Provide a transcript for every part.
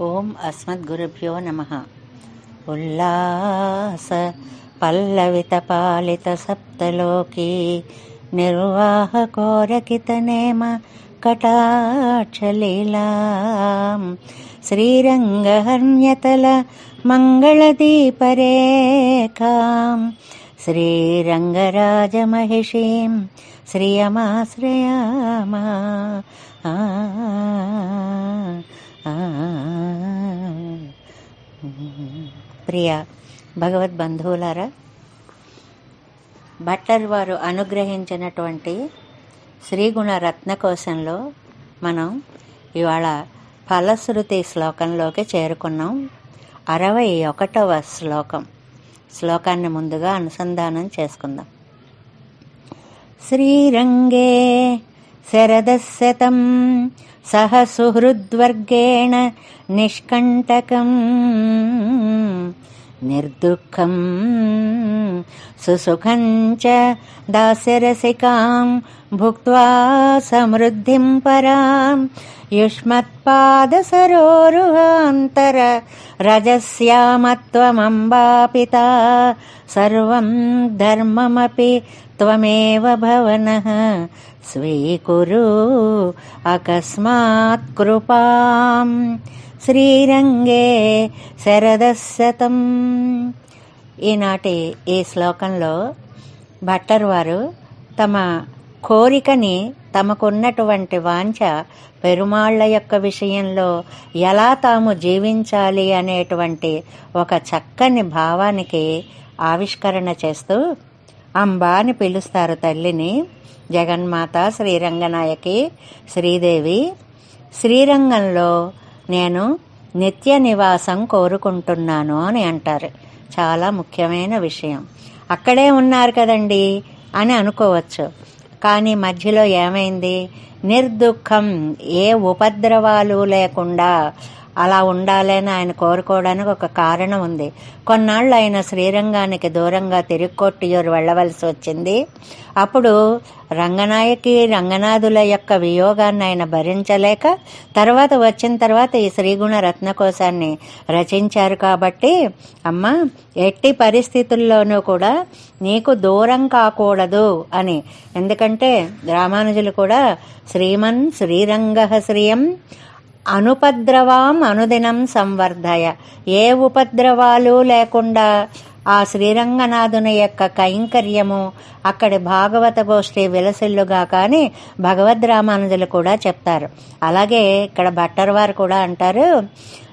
ఓం అస్మద్గురుభ్యో నమ. ఉల్లాస పల్లవిత పాలిత సప్తలోకి నిర్వాహకోరకిత నేమ కటాక్షలీలా శ్రీరంగహర్మ్యతల మంగళదీపరేఖాం. శ్రీరంగరాజమహిషీం శ్రియమాశ్రయామా. ప్రియ భగవద్బంధువులారా భట్టర్ వారు అనుగ్రహించినటువంటి శ్రీగుణ రత్నకోశంలో మనం ఇవాళ ఫలశ్రుతి శ్లోకంలోకి చేరుకున్నాం. అరవై ఒకటవ శ్లోకం. శ్లోకాన్ని ముందుగా అనుసంధానం చేసుకుందాం. శ్రీరంగే शरदस्य तम् सह सुहृद्वर्गेण निष्कण्टकम्। निर्दुःखम्। सुसुखम् च दास्यरसिकाम् भुक्त्वा समृद्धिम् पराम्। युष्मत्पादसरोरुहान्तर रजस्यामत्वमम्बापिता। सर्वम् धर्ममपि త్వమేవ భవన స్వీకురు అకస్మాత్ కృపాం శ్రీరంగే శరదశతం ఈనాటి ఈ శ్లోకంలో భట్టర్ వారు తమ కోరికని తమకున్నటువంటి వాంఛ పెరుమాళ్ళ యొక్క విషయంలో ఎలా తాము జీవించాలి అనేటువంటి ఒక చక్కని భావానికి ఆవిష్కరణ చేస్తూ అంబా అని పిలుస్తారు తల్లిని. జగన్మాత శ్రీరంగనాయకి శ్రీదేవి శ్రీరంగంలో నేను నిత్య నివాసం కోరుకుంటున్నాను అని అంటారు. చాలా ముఖ్యమైన విషయం. అక్కడే ఉన్నారు కదండి అని అనుకోవచ్చు. కానీ మధ్యలో ఏమైంది? నిర్దుఃఖం. ఏ ఉపద్రవాలు లేకుండా అలా ఉండాలని ఆయన కోరుకోవడానికి ఒక కారణం ఉంది. కొన్నాళ్ళు ఆయన శ్రీరంగానికి దూరంగా తిరుక్కొట్టియూరు వెళ్ళవలసి వచ్చింది. అప్పుడు రంగనాయకి రంగనాథుల యొక్క వియోగాన్ని ఆయన భరించలేక తర్వాత వచ్చిన తర్వాత ఈ శ్రీగుణ రత్నకోశాన్ని రచించారు కాబట్టి అమ్మ ఎట్టి పరిస్థితుల్లోనూ కూడా నీకు దూరం కాకూడదు అని. ఎందుకంటే రామానుజులు కూడా శ్రీమన్ శ్రీరంగ శ్రీయం అనుపద్రవాం అనుదినం సంవర్ధయ. ఏ ఉపద్రవాలు లేకుండా ఆ శ్రీరంగనాథుని యొక్క కైంకర్యము అక్కడి భాగవత గోష్ఠి విలసిల్లుగా కానీ భగవద్ రామానుజులు కూడా చెప్తారు. అలాగే ఇక్కడ భట్టర్ వారు కూడా అంటారు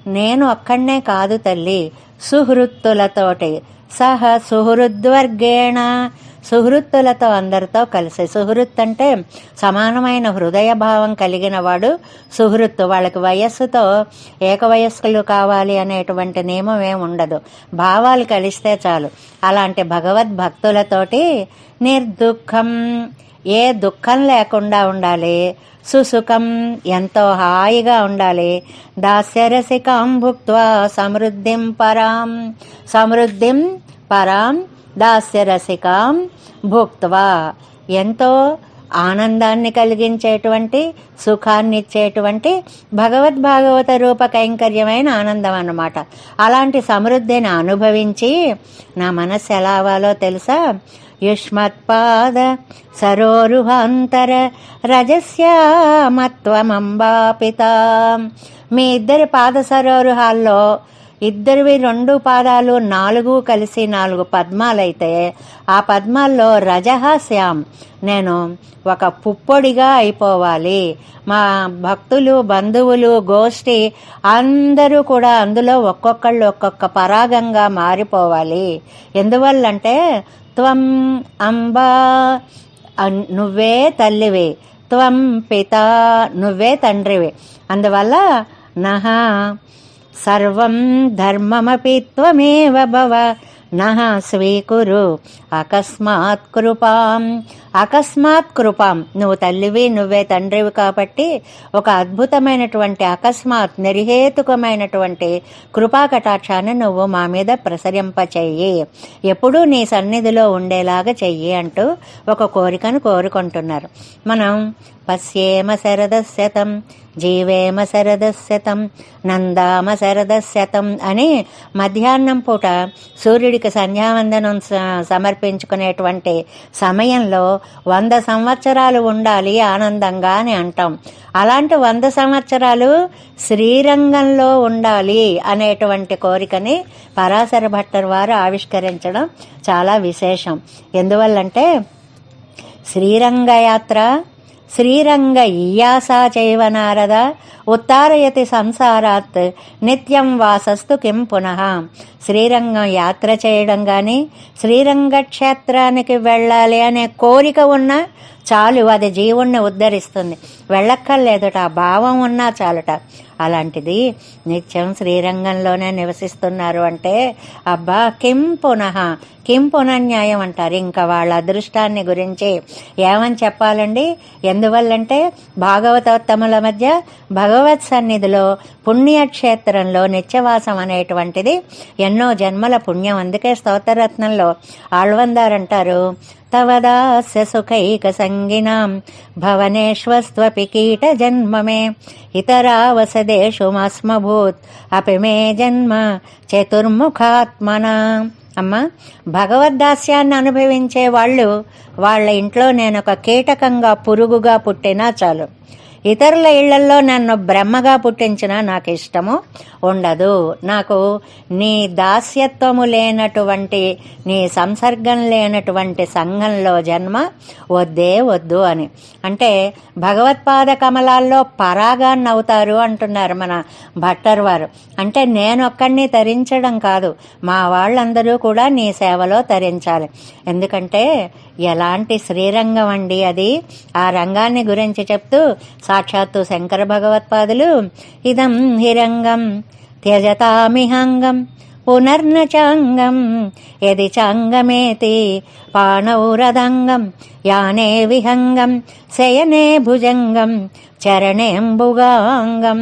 నేను అక్కడనే కాదు తల్లి సుహృత్తులతోటి. సహ సుహృద్వర్గేణ సుహృత్తులతో అందరితో కలిసి. సుహృత్ అంటే సమానమైన హృదయ భావం కలిగిన వాడు. సుహృత్తు వాళ్ళకి వయస్సుతో ఏకవయస్కులు కావాలి అనేటువంటి నియమం ఏమి ఉండదు. భావాలు కలిస్తే చాలు. అలాంటి భగవద్భక్తులతోటి నిర్దుఖం ఏ దుఃఖం లేకుండా ఉండాలి. సుసుఖం ఎంతో హాయిగా ఉండాలి. దాస్యరసికం భుక్వా సమృద్ధిం పరాం. సమృద్ధిం పరాం దాస్యరసికాం భుక్త్వా. ఎంతో ఆనందాన్ని కలిగించేటువంటి సుఖాన్ని ఇచ్చేటువంటి భగవద్భాగవత రూప కైంకర్యమైన ఆనందం అన్నమాట. అలాంటి సమృద్ధిని అనుభవించి నా మనస్సు ఎలా అవ్వాలో తెలుసా? యుష్మత్పాద సరోరుహాంతర రజస్యామత్వమంబాపిత. మీ ఇద్దరి పాద సరోరుహాల్లో ఇద్దరివి రెండు పాదాలు నాలుగు కలిసి నాలుగు పద్మాలైతే ఆ పద్మాల్లో రజహాస్యాం నేను ఒక పుప్పొడిగా అయిపోవాలి. మా భక్తులు బంధువులు గోష్ఠి అందరూ కూడా అందులో ఒక్కొక్కళ్ళు ఒక్కొక్క పరాగంగా మారిపోవాలి. ఎందువల్లంటే త్వం అంబా నువ్వే తల్లివి. త్వం పిత నువ్వే తండ్రివి. అందువల్ల నహ సర్వం ధర్మమపి త్వమేవ భవ. నహ స్వీకురు అకస్మాత్ కృపాం. అకస్మాత్ కృపాం. నువ్వు తల్లివి నువ్వే తండ్రివి కాబట్టి ఒక అద్భుతమైనటువంటి అకస్మాత్ నిర్హేతుకమైనటువంటి కృపా కటాక్షాన్ని నువ్వు మా మీద ప్రసరింపచెయ్యి ఎప్పుడూ నీ సన్నిధిలో ఉండేలాగా చెయ్యి అంటూ ఒక కోరికను కోరుకుంటున్నారు. మనం పశ్యేమ శరదశతం. జీవేమ శరదశతం నందామ శరదశతం అని మధ్యాహ్నం పూట సూర్యుడికి సంధ్యావందనం సమర్పించుకునేటువంటి సమయంలో వంద సంవత్సరాలు ఉండాలి ఆనందంగా అని అంటాం. అలాంటి వంద సంవత్సరాలు శ్రీరంగంలో ఉండాలి అనేటువంటి కోరికని పరాశర భట్టర్ వారు ఆవిష్కరించడం చాలా విశేషం. ఎందువల్లంటే శ్రీరంగయాత్ర శ్రీరంగ ఇయాసా చైవ నారద ఉత్తారయతి సంసారాత్ నిత్యం వాసస్తు కిం పునః. శ్రీరంగం యాత్ర చేయడం కానీ శ్రీరంగ క్షేత్రానికి వెళ్ళాలి అనే కోరిక ఉన్న చాలు అది జీవుణ్ణి ఉద్ధరిస్తుంది. వెళ్ళక్కర్లేదుట ఆ భావం ఉన్నా చాలుట. అలాంటిది నిత్యం శ్రీరంగంలోనే నివసిస్తున్నారు అంటే అబ్బా కిం పునః. కిం పునన్యాయం అంటారు. ఇంకా వాళ్ళ అదృష్టాన్ని గురించి ఏమని చెప్పాలండి? ఎందువల్లంటే భాగవతోత్తముల మధ్య భగవత్ సన్నిధిలో పుణ్యక్షేత్రంలో నిత్యవాసం అనేటువంటిది ఎన్నో జన్మల పుణ్యం. అందుకే స్తోత్రరత్నంలో ఆళ్వందారంటారు తవదాస్య సుఖైక సంగినాం భవనేష్వస్త్వపి కీట జన్మమే ఇతరావసదేషు మస్మభూత్ అపి మే జన్మ చతుర్ముఖాత్మన. అమ్మ భగవద్దాస్యాన్ని అనుభవించే వాళ్ళు వాళ్ళ ఇంట్లో నేను ఒక కీటకంగా పురుగుగా పుట్టినా చాలు. ఇతరుల ఇళ్ళల్లో నన్ను బ్రహ్మగా పుట్టించినా నాకు ఇష్టము ఉండదు. నాకు నీ దాస్యత్వము లేనటువంటి నీ సంసర్గం లేనటువంటి సంఘంలో జన్మ వద్దే వద్దు అని. అంటే భగవత్పాద కమలాల్లో పరాగాన్ని అవుతారు అంటున్నారు మన భట్టర్ వారు. అంటే నేనొక్కడిని తరించడం కాదు మా వాళ్ళందరూ కూడా నీ సేవలో తరించాలి. ఎందుకంటే ఎలాంటి శ్రీరంగం అండి అది. ఆ రంగాన్ని గురించి చెప్తూ సాక్షాత్తు శంకర భగవత్పాదులు ఇదం హిరంగం త్యజతామిహంగం పునర్న చాంగం ఎది చాంగమేతి పాణౌరదంగం యానే విహంగం శయనే భుజంగం చరణేంబుగాంగం.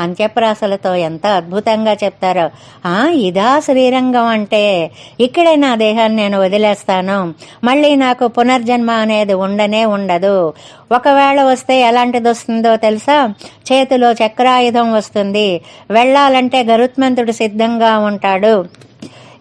అంత్యప్రాసలతో ఎంత అద్భుతంగా చెప్తారో. ఆ ఇదా శ్రీరంగం అంటే. ఇక్కడే నా దేహాన్ని నేను వదిలేస్తాను. మళ్ళీ నాకు పునర్జన్మ అనేది ఉండనే ఉండదు. ఒకవేళ వస్తే ఎలాంటిది వస్తుందో తెలుసా? చేతిలో చక్రాయుధం వస్తుంది. వెళ్ళాలంటే గరుత్మంతుడు సిద్ధంగా ఉంటాడు.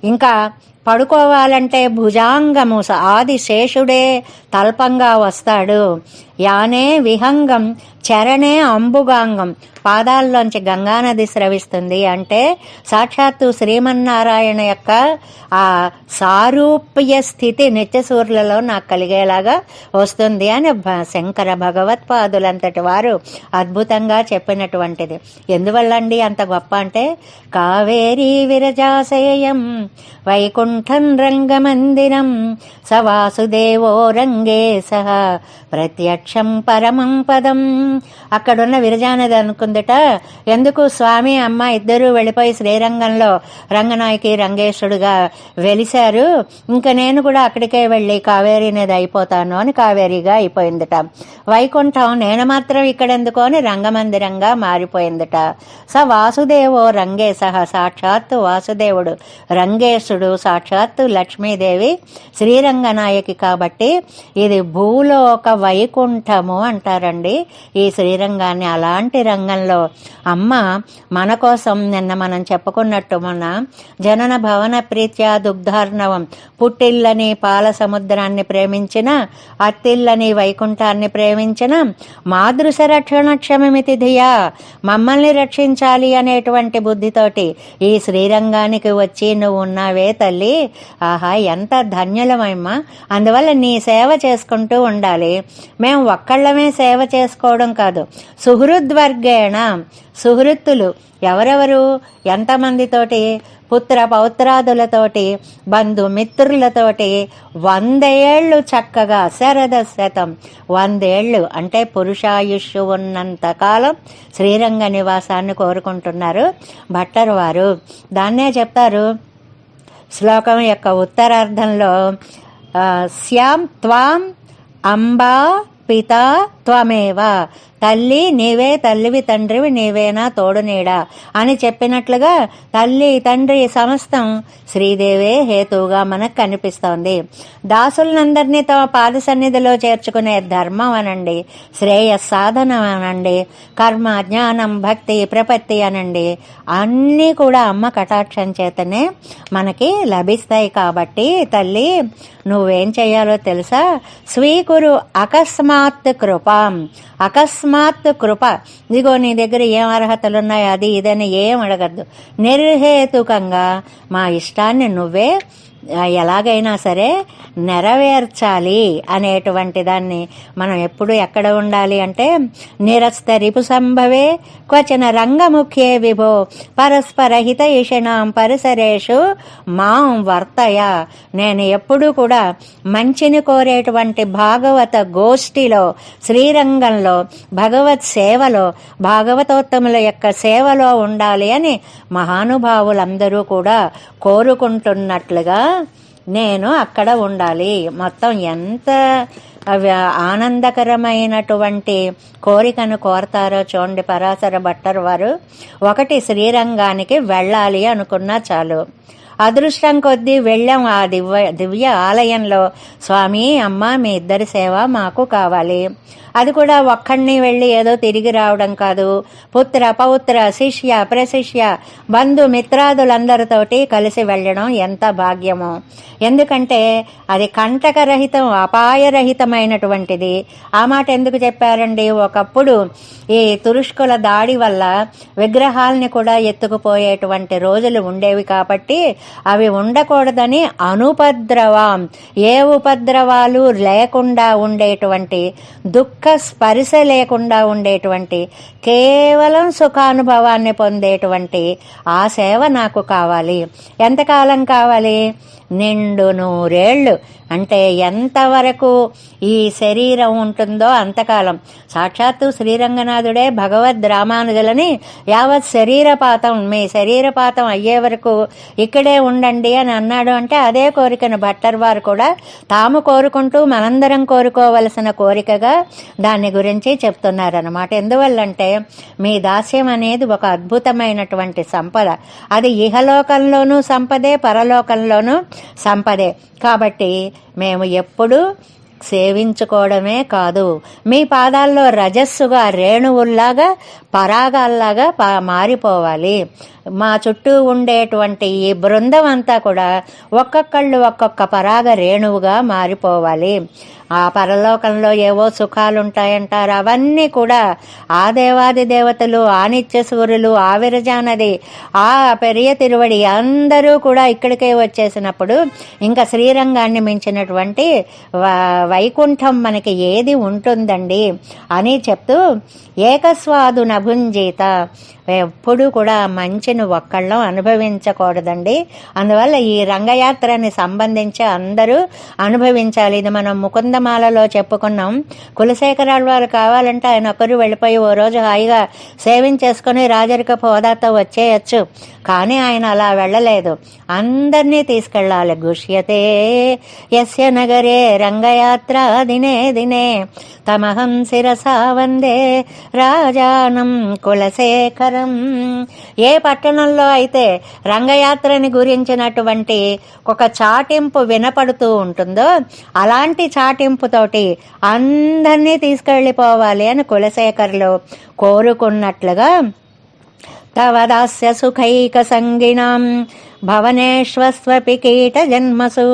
ఇంకా పడుకోవాలంటే భుజాంగము ఆదిశేషుడే తల్పంగా వస్తాడు. యానే విహంగం చరణే అంబుగాంగం. పాదాల్లోంచి గంగానది స్రవిస్తుంది. అంటే సాక్షాత్తు శ్రీమన్నారాయణ యొక్క ఆ సారూప్య స్థితి నిత్యసూర్లలో నాకు కలిగేలాగా వస్తుంది అని శంకర భగవత్పాదులంతటి వారు అద్భుతంగా చెప్పినటువంటిది. ఎందువల్లండి అంత గొప్ప అంటే కావేరీ విరజాశయం వైకుంఠ రంగమందిరం స వాసుదేవో రంగే సహ ప్రత్యక్షం పరమం పదం. అక్కడున్న విరజానది అనుకుందట ఎందుకు స్వామి అమ్మ ఇద్దరూ వెళ్ళిపోయి శ్రీరంగంలో రంగనాయకి రంగేశుడుగా వెలిశారు? ఇంకా నేను కూడా అక్కడికే వెళ్ళి కావేరీ నది అయిపోతాను అని కావేరీగా అయిపోయిందట. వైకుంఠం నేను మాత్రం ఇక్కడెందుకు అని రంగమందిరంగా మారిపోయిందట. స వాసుదేవో రంగే సహ సాక్షాత్తు వాసుదేవుడు. రంగేశుడు సాక్షాత్తు లక్ష్మీదేవి శ్రీరంగనాయకి కాబట్టి ఇది భూలోక వైకుంఠము అంటారండి. ఈ శ్రీరంగాన్ని అలాంటి రంగంలో అమ్మ మన కోసం నిన్న మనం చెప్పుకున్నట్టు మొన్న జనన భవన ప్రీత్యా దుగ్ధార్ణవం పుట్టిల్లని పాల సముద్రాన్ని ప్రేమించిన అత్తిల్లని వైకుంఠాన్ని ప్రేమించిన మాదృశ రక్షణ క్షమమితి ధియా మమ్మల్ని రక్షించాలి అనేటువంటి బుద్ధితోటి ఈ శ్రీరంగానికి వచ్చి నువ్వు ఉన్నావే తల్లి ఆహా ఎంత ధన్యులమమ్మా. అందువల్ల నీ సేవ చేసుకుంటూ ఉండాలి. మేము ఒక్కళ్ళమే సేవ చేసుకోవడం కాదు. సుహృద్వర్గేణ సుహృత్తులు. ఎవరెవరు? ఎంతమందితోటి? పుత్ర పౌత్రాదులతోటి బంధుమిత్రులతోటి. వందేళ్ళు చక్కగా శరద శతం. వందేళ్ళు అంటే పురుషాయుష్ ఉన్నంత కాలం శ్రీరంగ నివాసాన్ని కోరుకుంటున్నారు. భట్టరు వారు దాన్నే చెప్తారు. శ్లోకం యొక్క ఉత్తరార్థంలో శ్యాం త్వాం అంబా పిత త్వమేవ. తల్లి నీవే తల్లివి తండ్రివి నీవేనా తోడు నీడ అని చెప్పినట్లుగా తల్లి తండ్రి సమస్తం శ్రీదేవే హేతువుగా మనకు కనిపిస్తోంది. దాసులందరినీ తమ పాద సన్నిధిలో చేర్చుకునే ధర్మం అనండి. శ్రేయస్ సాధనం అనండి. కర్మ జ్ఞానం భక్తి ప్రపత్తి అనండి. అన్నీ కూడా అమ్మ కటాక్షం చేతనే మనకి లభిస్తాయి కాబట్టి తల్లి నువ్వేం చేయాలో తెలుసా? స్వీకురు అకస్మాత్ కృపం. అకస్మాత్ కృప. ఇదిగో నీ దగ్గర ఏం అర్హతలున్నాయో అది ఇదని ఏం అడగద్దు. నిర్హేతుకంగా మా ఇష్టాన్ని నువ్వే ఎలాగైనా సరే నెరవేర్చాలి అనేటువంటి దాన్ని మనం ఎప్పుడు ఎక్కడ ఉండాలి అంటే నిరస్త రిపు సంభవే క్వచన రంగముఖ్యే విభో పరస్పర హితయిషణాం పరిసరేషు మాం వర్తయ. నేను ఎప్పుడూ కూడా మంచిని కోరేటువంటి భాగవత గోష్ఠిలో శ్రీరంగంలో భగవత్ సేవలో భాగవతోత్తముల యొక్క సేవలో ఉండాలి అని మహానుభావులందరూ కూడా కోరుకుంటున్నట్లుగా నేను అక్కడ ఉండాలి. మొత్తం ఎంత ఆనందకరమైనటువంటి కోరికను కోరతారో చూడండి పరాశర భట్టర్ వారు. ఒకటి శ్రీరంగానికి వెళ్ళాలి అనుకున్నా చాలు. అదృష్టం కొద్దీ వెళ్ళాం ఆ దివ్య దివ్య ఆలయంలో. స్వామి అమ్మ మీ ఇద్దరి సేవ మాకు కావాలి. అది కూడా ఒక్కడిని వెళ్ళి ఏదో తిరిగి రావడం కాదు. పుత్ర పౌత్ర శిష్య ప్రశిష్య బంధు మిత్రాదులందరితోటి కలిసి వెళ్ళడం ఎంత భాగ్యమో. ఎందుకంటే అది కంటకరహితం అపాయరహితమైనటువంటిది. ఆ మాట ఎందుకు చెప్పారండి? ఒకప్పుడు ఈ తురుష్కుల దాడి వల్ల విగ్రహాలని కూడా ఎత్తుకుపోయేటువంటి రోజులు ఉండేవి కాబట్టి అవి ఉండకూడదని అనుపద్రవం. ఏ ఉపద్రవాలు లేకుండా ఉండేటువంటి దుఃఖ స్పరిశ లేకుండా ఉండేటువంటి కేవలం సుఖానుభవాన్ని పొందేటువంటి ఆ సేవ నాకు కావాలి. ఎంతకాలం కావాలి? నిండు నూరేళ్ళు. అంటే ఎంతవరకు ఈ శరీరం ఉంటుందో అంతకాలం. సాక్షాత్తు శ్రీరంగనాథుడే భగవద్ రామానుజులని యావత్ శరీరపాతం మీ శరీరపాతం అయ్యే వరకు ఇక్కడే ఉండండి అని అన్నాడు. అంటే అదే కోరికను భట్టర్ వారు కూడా తాము కోరుకుంటూ మనందరం కోరుకోవలసిన కోరికగా దాని గురించి చెప్తున్నారన్నమాట. ఎందువల్లంటే మీ దాస్యం అనేది ఒక అద్భుతమైనటువంటి సంపద. అది ఇహలోకంలోనూ సంపదే పరలోకంలోనూ సంపదే. కాబట్టి మేము ఎప్పుడూ సేవించుకోవడమే కాదు. మీ పాదాల్లో రజస్సుగా రేణువుల్లాగా పరాగాల్లాగా మారిపోవాలి. మా చుట్టూ ఉండేటువంటి ఈ బృందం అంతా కూడా ఒక్కొక్కళ్ళు ఒక్కొక్క పరాగ రేణువుగా మారిపోవాలి. ఆ పరలోకంలో ఏవో సుఖాలు ఉంటాయంటారు అవన్నీ కూడా ఆ దేవాది దేవతలు ఆనిత్య సూర్యులు ఆవిరజానది ఆ పెరియ తిరువడి అందరూ కూడా ఇక్కడికే వచ్చేసినప్పుడు ఇంకా శ్రీరంగాన్ని మించినటువంటి వైకుంఠం మనకి ఏది ఉంటుందండి అని చెప్తూ ఏకస్వాదు నభుంజీత ఎప్పుడూ కూడా మంచిని ఒక్కళ్ళం అనుభవించకూడదండి. అందువల్ల ఈ రంగయాత్రని సంబంధించి అందరూ అనుభవించాలి. ఇది మనం ముకుంద ముకుందమాలలో చెప్పుకున్నాం. కులశేఖరాలు వారు కావాలంటే ఆయన ఒకరు వెళ్ళిపోయి ఓ రోజు హాయిగా సేవింగ్ చేసుకుని రాజరికపు హోదాతో వచ్చేయచ్చు. కానీ ఆయన అలా వెళ్ళలేదు. అందరినీ తీసుకెళ్ళాలి. గుష్యతే యస్య నగరే రంగయాత్ర దినే దినే. తమహం శిరసా వందే రాజానం కులశేఖరం. ఏ పట్టణంలో అయితే రంగయాత్రని గురించినటువంటి ఒక చాటింపు వినపడుతూ ఉంటుందో అలాంటి పట్టింపుతోటి అందరినీ తీసుకెళ్ళిపోవాలి అని కులశేఖర్లు కోరుకున్నట్లుగా తవ దాస్య సుఖైక సంగినాం భవనేశ్వస్వపి కీట జన్మసు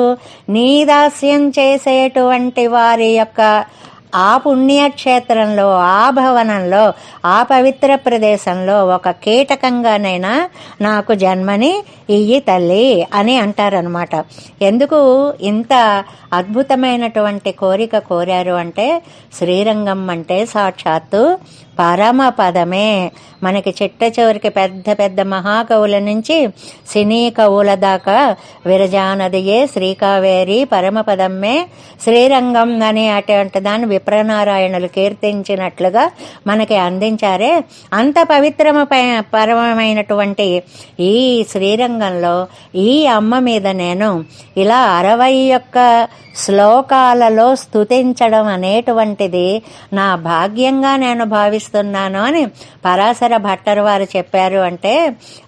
నీ దాస్యం చేసేటువంటి వారి యొక్క ఆ పుణ్యక్షేత్రంలో ఆ భవనంలో ఆ పవిత్ర ప్రదేశంలో ఒక కీటకంగానైనా నాకు జన్మని ఇయ్యి తల్లి అని అంటారనమాట ఎందుకు ఇంత అద్భుతమైనటువంటి కోరిక కోరారు అంటే శ్రీరంగం అంటే సాక్షాత్తు పరమ పదమే మనకి చిట్ట చివరికి పెద్ద పెద్ద మహాకవుల నుంచి సినీ కవుల దాకా విరజానదియే శ్రీకావేరి పరమపదమ్మే. శ్రీరంగం అనే అటువంటి దాన్ని విప్రనారాయణులు కీర్తించినట్లుగా మనకి అందించారే. అంత పవిత్రమ పరమైనటువంటి ఈ శ్రీరంగంలో ఈ అమ్మ మీద నేను ఇలా అరవై యొక్క శ్లోకాలలో స్తుతించడం అనేటువంటిది నా భాగ్యంగా నేను భావిస్తున్నాను అని పరాశర భట్టరు వారు చెప్పారు అంటే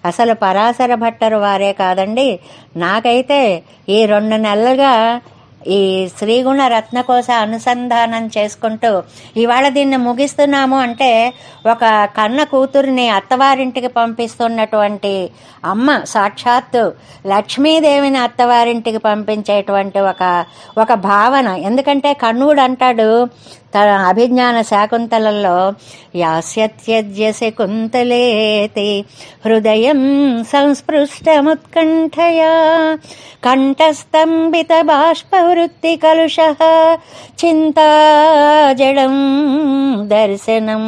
అసలు పరాశర భట్టరు వారే కాదండి. నాకైతే ఈ రెండు నెలలుగా ఈ శ్రీగుణ రత్నకోశ అనుసంధానం చేసుకుంటూ ఇవాళ దీన్ని ముగిస్తున్నాము అంటే ఒక కన్న కూతురిని అత్తవారింటికి పంపిస్తున్నటువంటి అమ్మ సాక్షాత్తు లక్ష్మీదేవిని అత్తవారింటికి పంపించేటువంటి ఒక ఒక భావన. ఎందుకంటే కన్నుడు అంటాడు తన అభిజ్ఞాన శాకుంతలలో యాస్యత్యజ్య శకుంతలేతి హృదయం సంస్పృష్టముత్కంఠయా కంఠస్తంభిత బాష్పౌ కలుష. చింతాజడం దర్శనం.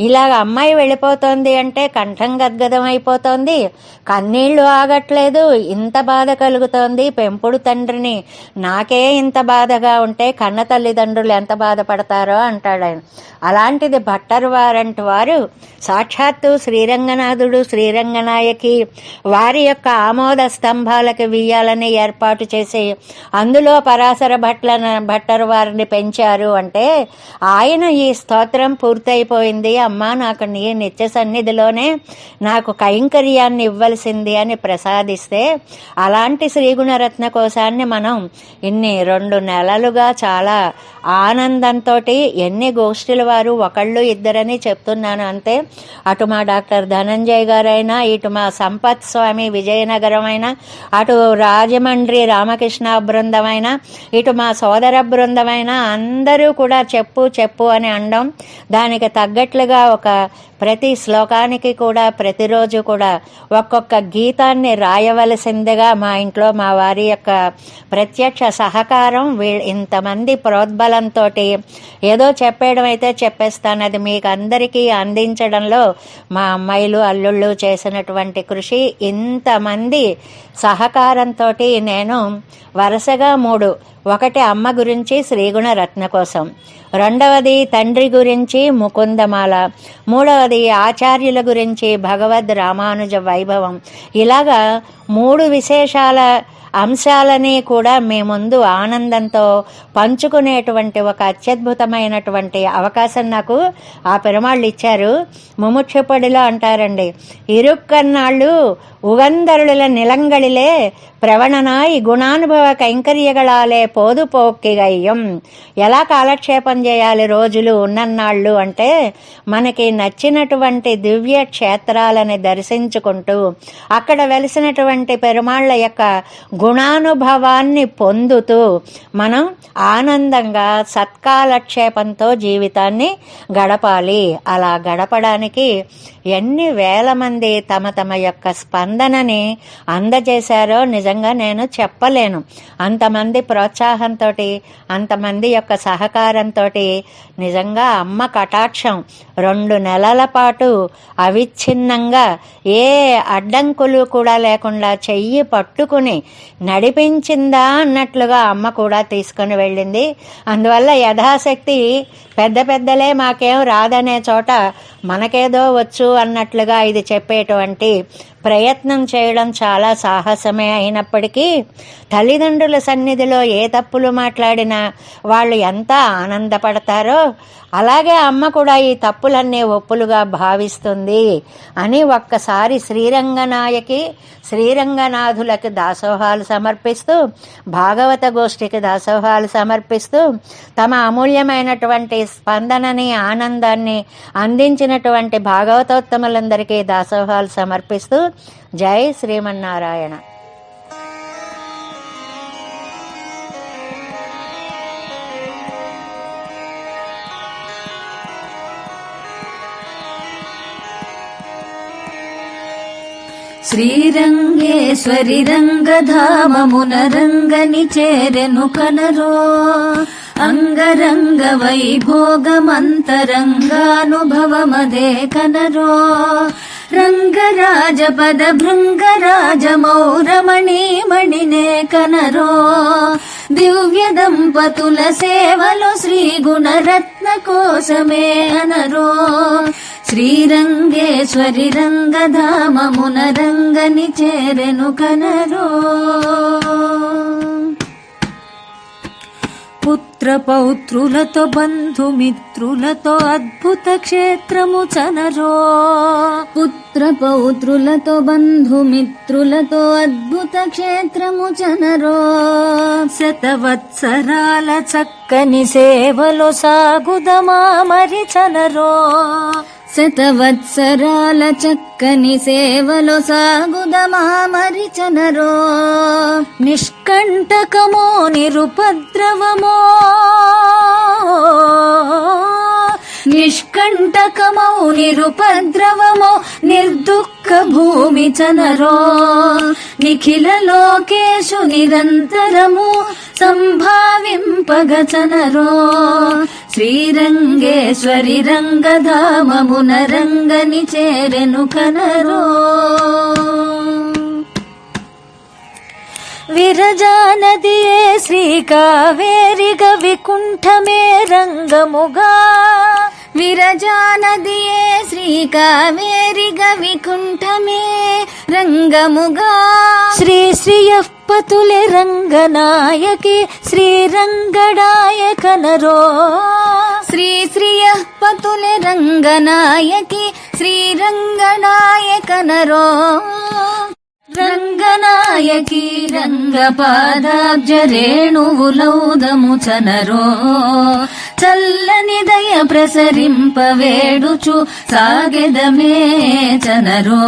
ఇలాగ అమ్మాయి వెళ్ళిపోతోంది అంటే కంఠం గద్గదం అయిపోతోంది. కన్నీళ్ళు ఆగట్లేదు. ఇంత బాధ కలుగుతోంది పెంపుడు తండ్రిని. నాకే ఇంత బాధగా ఉంటే కన్న తల్లిదండ్రులు ఎంత బాధపడతారో అంటాడు ఆయన. అలాంటిది భట్టర్ వారంటి వారు సాక్షాత్తు శ్రీరంగనాథుడు శ్రీరంగనాయకి వారి యొక్క ఆమోద స్తంభాలకు వీయాలని ఏర్పాటు చేసి అందులో పరాశర భట్ల భట్టరు వారిని పెంచారు అంటే ఆయన ఈ స్తోత్రం పూర్తయిపోయింది. అమ్మా నాకు నీ నిత్య సన్నిధిలోనే నాకు కైంకర్యాన్ని ఇవ్వలసింది అని ప్రసాదిస్తే అలాంటి శ్రీగుణరత్న కోశాన్ని మనం ఇన్ని రెండు నెలలుగా చాలా ఆనందంతో ఎన్ని గోష్ఠుల వారు ఒకళ్ళు ఇద్దరని చెప్తున్నాను అంతే అటు మా డాక్టర్ ధనంజయ్ గారైనా ఇటు మా సంపత్ స్వామి విజయనగరం అయినా అటు రాజమండ్రి రామకృష్ణ బృందమైన ఇటు మా సోదర బృందమైన అందరూ కూడా చెప్పు చెప్పు అని అనడం దానికి తగ్గట్లుగా ఒక ప్రతి శ్లోకానికి కూడా ప్రతిరోజు కూడా ఒక్కొక్క గీతాన్ని రాయవలసిందిగా మా ఇంట్లో మా వారి యొక్క ప్రత్యక్ష సహకారం వీ ఇంతమంది ప్రోద్బలంతో ఏదో చెప్పేయడం అయితే చెప్పేస్తాను. అది మీకు అందరికీ అందించడంలో మా అమ్మాయిలు అల్లుళ్ళు చేసినటువంటి కృషి ఇంతమంది సహకారంతో నేను వరుసగా మూడు. ఒకటి అమ్మ గురించి శ్రీగుణ రత్న కోసం. రెండవది తండ్రి గురించి ముకుందమాల. మూడవది ఆచార్యుల గురించి భగవద్ రామానుజ వైభవం. ఇలాగా మూడు విశేషాల అంశాలని కూడా మీ ముందు ఆనందంతో పంచుకునేటువంటి ఒక అత్యద్భుతమైనటువంటి అవకాశం నాకు ఆ పెరుమాళ్ళు ఇచ్చారు. ముముక్షపడిలో అంటారండి ఇరుక్కన్నాళ్ళు ఉగంధరుల నిలంగళిలే ప్రవణనాయి గుణానుభవ కైంకర్యగళాలే పోదు పోక్కిగయ్యం. ఎలా కాలక్షేపం చేయాలి రోజులు ఉన్నన్నాళ్ళు? అంటే మనకి నచ్చినటువంటి దివ్య క్షేత్రాలని దర్శించుకుంటూ అక్కడ వెలిసినటువంటి పెరుమాళ్ళ యొక్క గుణానుభవాన్ని పొందుతూ మనం ఆనందంగా సత్కాలక్షేపంతో జీవితాన్ని గడపాలి. అలా గడపడానికి ఎన్ని వేల మంది తమ తమ యొక్క స్పందనని అందజేశారో నిజంగా నేను చెప్పలేను. అంతమంది ప్రోత్సాహంతో అంతమంది యొక్క సహకారంతో నిజంగా అమ్మ కటాక్షం రెండు నెలల పాటు అవిచ్ఛిన్నంగా ఏ అడ్డంకులు కూడా లేకుండా చెయ్యి పట్టుకుని నడిపించిందా అన్నట్లుగా అమ్మ కూడా తీసుకుని వెళ్ళింది. అందువల్ల యథాశక్తి పెద్ద పెద్దలే మాకేం రాదనే చోట మనకేదో వచ్చు అన్నట్లుగా ఇది చెప్పేటువంటి ప్రయత్నం చేయడం చాలా సాహసమే అయినప్పటికీ తల్లిదండ్రుల సన్నిధిలో ఏ తప్పులు మాట్లాడినా వాళ్ళు ఎంత ఆనందపడతారో అలాగే అమ్మ కూడా ఈ తప్పులన్నీ ఒప్పులుగా భావిస్తుంది అని ఒక్కసారి శ్రీరంగనాయకి శ్రీరంగనాథులకి దాసోహాలు సమర్పిస్తూ భాగవత గోష్ఠికి దాసోహాలు సమర్పిస్తూ తమ అమూల్యమైనటువంటి స్పందనని ఆనందాన్ని అందించినటువంటి భాగవతోత్తములందరికీ దాసోహాలు సమర్పిస్తూ జై శ్రీమన్నారాయణ. శ్రీరంగేశ్వరి రంగధామమున రంగని చేరెను కనరో అంగరంగ వైభోగమంతరంగానుభవమదే కనరో రంగరాజ పద భృంగరాజ మౌరమణి మణినే కనరో దివ్య దంపతుల సేవలు శ్రీ గుణరత్న కోసమే అనరో శ్రీరంగేశ్వరి రంగధామమున రంగని చేరెను కనరో పుత్ర పౌత్రులతో బంధుమిత్రులతో అద్భుత క్షేత్రము చనరో. పుత్ర పౌత్రులతో బంధుమిత్రులతో అద్భుత క్షేత్రము చనరో. శతవత్సరాల చక్కని సేవలో సాగుదమా మరి చనరో. శతవత్సరాల చక్కని సేవలో సాగుదమా మరి నిష్కంటకమో నిరుపద్రవమో? నిష్కంటకమౌ నిరుపద్రవమో నిర్దుఃఖ భూమి చనరో. నిఖిల లోకేషు నిరంతరము సంభావింపగచనరో శ్రీరంగేశ్వరి రంగధామమున రంగని చేరెను కనరో. విరజానదియే శ్రీ కావేరిగ వికుంఠమే రంగముగా. విరజానదియే శ్రీ కావేరిగ వికుంఠమే రంగముగా. శ్రీ శ్రీయపతులే రంగనాయకి శ్రీరంగడాయకనరో శ్రీ శ్రీయపతులే రంగనాయకి శ్రీరంగనాయకనరో. రంగనాయకి రంగపాదాబ్జ రేణువులౌదము చనరో చల్లని దయ ప్రసరింప వేడుచు సాగెదమే చనరో.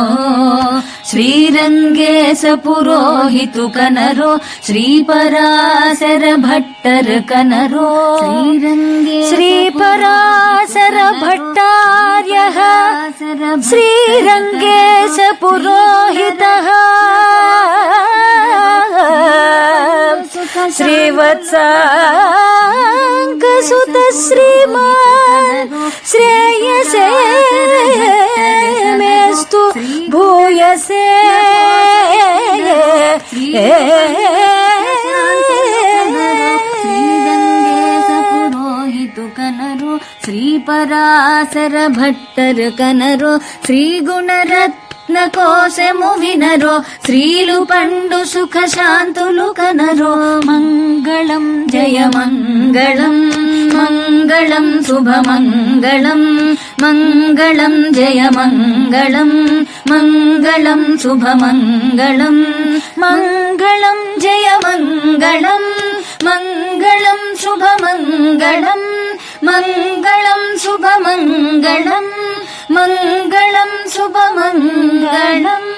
శ్రీరంగేశ పురోహితు కనరో శ్రీపరాశర భట్టర్ కనరో. శ్రీరంగే శ్రీపరాశర భట్టార్య శ్రీరంగేశ పురోహిత. సుత శ్రీమాన్ శ్రేయసే మేస్తు భూయసే కనరు శ్రీ పరాశర భట్టర్ కనరు శ్రీ గుణరత్ రత్న కోశము వినరో స్త్రీలు పండు సుఖ శాంతులు కనరో. మంగళం జయ మంగళం మంగళం శుభమంగళం మంగళం జయ మంగళం మంగళం శుభమంగళం మంగళం జయ మంగళం మంగ मङ्गलम् शुभमङ्गलम् मङ्गलम् शुभमङ्गलम् मङ्गलम् शुभमङ्गलम्।